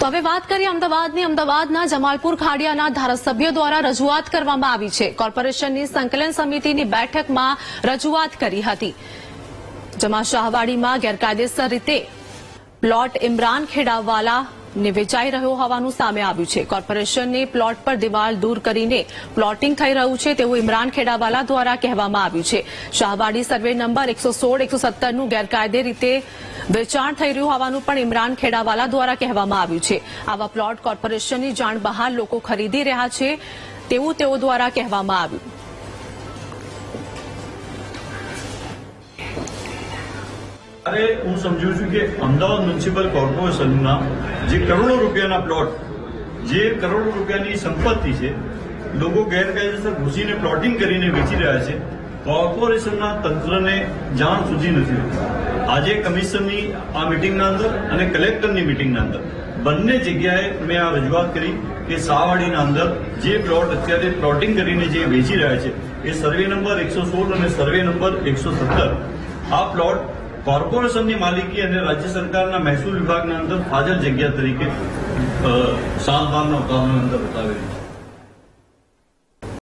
તો હવે વાત કરીએ અમદાવાદની. અમદાવાદના જમાલપુર ખાડિયાના ધારાસભ્યો દ્વારા રજૂઆત કરવામાં આવી છે. કોર્પોરેશનની સંકલન સમિતિની બેઠકમાં રજૂઆત કરી હતી. જેમાં શાહવાડીમાં ગેરકાયદેસર રીતે પ્લોટ ઇમરાન ખેડાવાલા ને વેચાઈ રહ્યો હોવાનું સામે આવ્યું છે. કોર્પોરેશનની પ્લોટ પર દિવાલ દૂર કરીને પ્લોટિંગ થઈ રહ્યું છે તેવું ઇમરાન ખેડાવાલા દ્વારા કહેવામાં આવ્યું છે. શાહવાડી સર્વે નંબર એકસો સોળ, એકસો સત્તરનું ગેરકાયદે રીતે વેચાણ થઈ રહ્યું હોવાનું પણ ઇમરાન ખેડાવાલા દ્વારા કહેવામાં આવ્યું છે. આવા પ્લોટ કોર્પોરેશનની જાણ બહાર લોકો ખરીદી રહ્યા છે તેવું તેઓ દ્વારા કહેવામાં આવ્યું. અરે, હું સમજુ છું કે અમદાવાદ મ્યુનિસિપલ કોર્પોરેશનના જે કરોડો રૂપિયાના પ્લોટ, જે કરોડો રૂપિયાની સંપત્તિ છે, લોકો ગેરકાયદેસર ઘૂસીને પ્લોટિંગ કરીને વેચી રહ્યા છે. કોર્પોરેશનના તંત્રને જાણ સુધી નથી આજે કમિશનની આ મિટિંગના અંદર અને કલેક્ટરની મિટિંગના અંદર બંને જગ્યાએ મેં આ રજૂઆત કરી કે શાહવાડીના અંદર જે પ્લોટ અત્યારે પ્લોટિંગ કરીને જે વેચી રહ્યા છે એ સર્વે નંબર એકસો સોળ અને સર્વે નંબર એકસો સત્તર. આ પ્લોટ કોર્પોરેશનની માલિકી અને રાજ્ય સરકારના મહેસૂલ વિભાગના અંદર ફાજલ જગ્યા તરીકે અ, સાતબારના ઉતાવળની અંદર બતાવેલી છે.